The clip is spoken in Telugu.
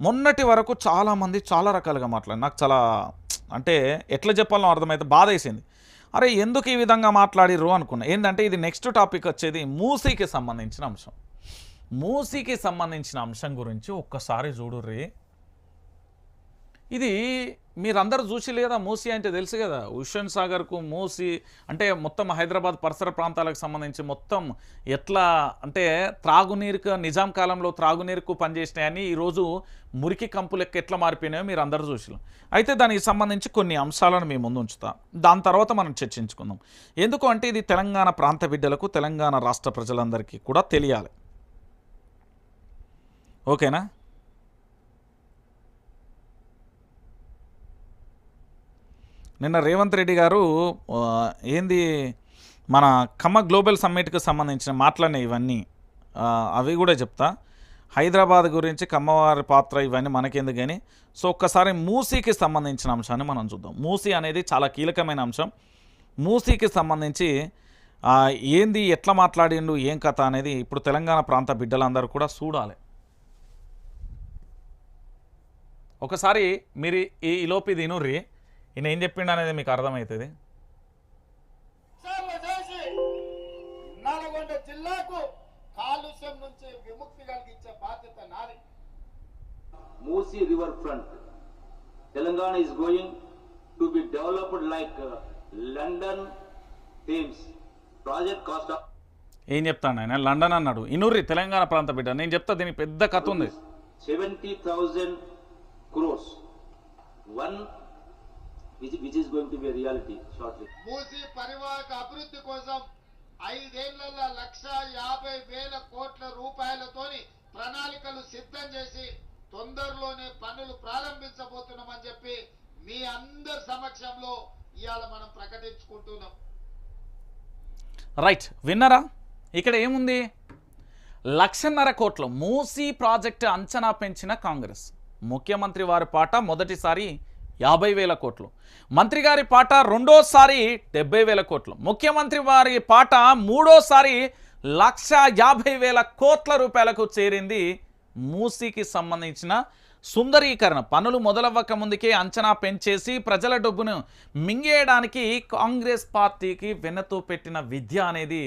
మొన్నటి వరకు చాలామంది చాలా రకాలుగా మాట్లాడారు. నాకు చాలా అంటే ఎట్లా చెప్పాలో అర్థమైతే బాధ వేసింది అరే ఎందుకు ఈ విధంగా మాట్లాడిర్రు అనుకున్నా. ఏంటంటే ఇది నెక్స్ట్ టాపిక్ వచ్చేది మూసీకి సంబంధించిన అంశం. మూసీకి సంబంధించిన అంశం గురించి ఒక్కసారి చూడుర్రీ. ఇది మీరందరూ చూసి లేదా మూసి అంటే తెలుసు కదా. హుషన్ సాగర్కు మూసి అంటే మొత్తం హైదరాబాద్ పరిసర ప్రాంతాలకు సంబంధించి మొత్తం ఎట్లా అంటే త్రాగునీరుకు నిజాం కాలంలో త్రాగునీరుకు పనిచేసినాయని ఈరోజు మురికి కంపు లెక్క ఎట్లా మారిపోయినాయో మీరు అందరూ చూసి అయితే దానికి సంబంధించి కొన్ని అంశాలను మీ ముందు ఉంచుతా. దాని తర్వాత మనం చర్చించుకుందాం. ఎందుకు అంటే ఇది తెలంగాణ ప్రాంత బిడ్డలకు తెలంగాణ రాష్ట్ర ప్రజలందరికీ కూడా తెలియాలి. ఓకేనా? నిన్న రేవంత్ రెడ్డి గారు ఏంది మన ఖమ్మ గ్లోబల్ సమ్మిట్కి సంబంధించిన మాటలనే ఇవన్నీ అవి కూడా చెప్తా. హైదరాబాద్ గురించి కమ్మవారి పాత్ర ఇవన్నీ మనకెందుకు కానీ సో ఒక్కసారి మూసీకి సంబంధించిన అంశాన్ని మనం చూద్దాం. మూసీ అనేది చాలా కీలకమైన అంశం. మూసీకి సంబంధించి ఏంది ఎట్లా మాట్లాడిండు ఏం కథ అనేది ఇప్పుడు తెలంగాణ ప్రాంత బిడ్డలందరూ కూడా చూడాలి. ఒకసారి మీరు ఈ ఇలోపి ఇది ఈయన ఏం చెప్పిండు అనేది మీకు అర్థమవుతుంది సేవ చేసి నల్గొండ జిల్లాకు కాలుష్యం నుంచి విముక్తి కలిగించే బాధ్యత నాది Musi river front. Telangana is going to be developed like uh, London Thames. Project cost of ఏం చెప్తాను ఆయన లండన్ అన్నాడు ఇనుర్రి తెలంగాణ ప్రాంత బిడ్డ నేను చెప్తా దీనికి పెద్ద కథ ఉంది 70,000 crores. One which, which is going to be a reality shortly. మూసి పరివాహక అభివృద్ధి కోసం ఐదేళ్ళలో లక్ష యాభై వేల కోట్ల రూపాయలతోని ప్రణాళికలు సిద్ధం చేసి తొందరలోనే పనులు ప్రారంభించబోతున్నామని చెప్పి మీ అందరి సమక్షంలో ఇవాళ మనం ప్రకటించుకుంటున్నాం. రైట్ విన్నరా? ఇక్కడ ఏముంది? లక్షన్నర కోట్లు మూసీ ప్రాజెక్టు అంచనా పెంచిన కాంగ్రెస్. ముఖ్యమంత్రి వారి పాట మొదటిసారి యాభై వేల కోట్లు. మంత్రి గారి పాట రెండోసారి డెబ్బై వేల కోట్లు. ముఖ్యమంత్రి వారి పాట మూడోసారి లక్ష యాభై వేల కోట్ల రూపాయలకు చేరింది మూసీకి సంబంధించిన సుందరీకరణ. పనులు మొదలవ్వక ముందుకే అంచనా పెంచేసి ప్రజల డబ్బును మింగేయడానికి కాంగ్రెస్ పార్టీకి వెన్నతో పెట్టిన విద్య అనేది